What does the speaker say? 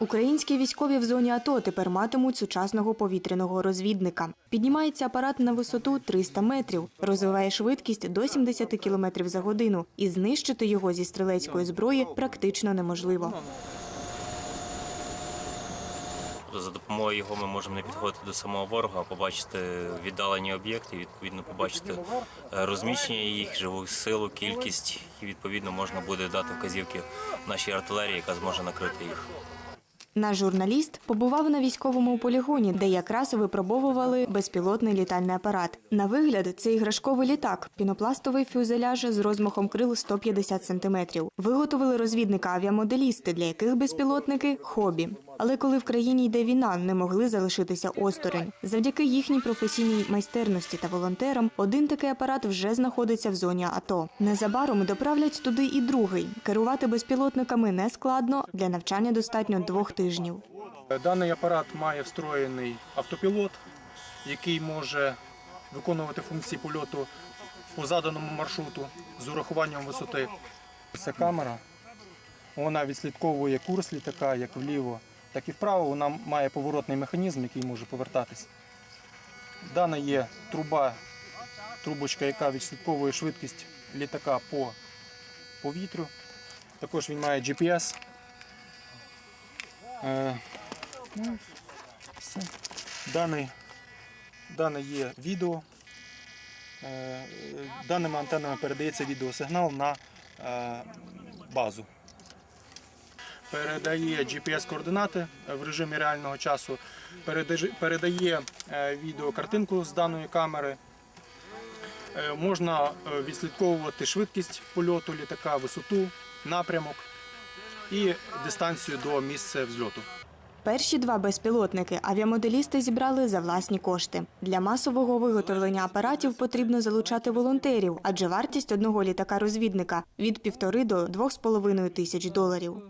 Українські військові в зоні АТО тепер матимуть сучасного повітряного розвідника. Піднімається апарат на висоту 300 метрів, розвиває швидкість до 70 км за годину, і знищити його зі стрілецької зброї практично неможливо. За допомогою його ми можемо не підходити до самого ворога, а побачити віддалені об'єкти, відповідно побачити е, розміщення їх, живу силу, кількість, і відповідно можна буде дати вказівки нашій артилерії, яка зможе накрити їх. Наш журналіст побував на військовому полігоні, де якраз випробовували безпілотний літальний апарат. На вигляд це іграшковий літак, пінопластовий фюзеляж з розмахом крил 150 сантиметрів. Виготовили розвідника авіамоделісти, для яких безпілотники хобі. Але коли в країні йде війна, не могли залишитися осторонь. Завдяки їхній професійній майстерності та волонтерам, один такий апарат вже знаходиться в зоні АТО. Незабаром доправлять туди і другий. Керувати безпілотниками не складно. Для навчання достатньо двох тижнів. Даний апарат має встроєний автопілот, який може виконувати функції польоту по заданому маршруту з урахуванням висоти. Це камера. Вона відслідковує курс літака як вліво, так і вправо. Вона має поворотний механізм, який може повертатись. Дана є труба, трубочка, яка відслідковує швидкість літака по повітрю. Також він має GPS. Е, ну. Дане, дане є відео. Е, Даними антенами передається відеосигнал на е, базу. Передає GPS-координати в режимі реального часу, передає відеокартинку з даної камери. Можна відслідковувати швидкість польоту літака, висоту, напрямок і дистанцію до місця взльоту. Перші два безпілотники авіамоделісти зібрали за власні кошти. Для масового виготовлення апаратів потрібно залучати волонтерів, адже вартість одного літака розвідника від півтори до двох з половиною тисяч доларів.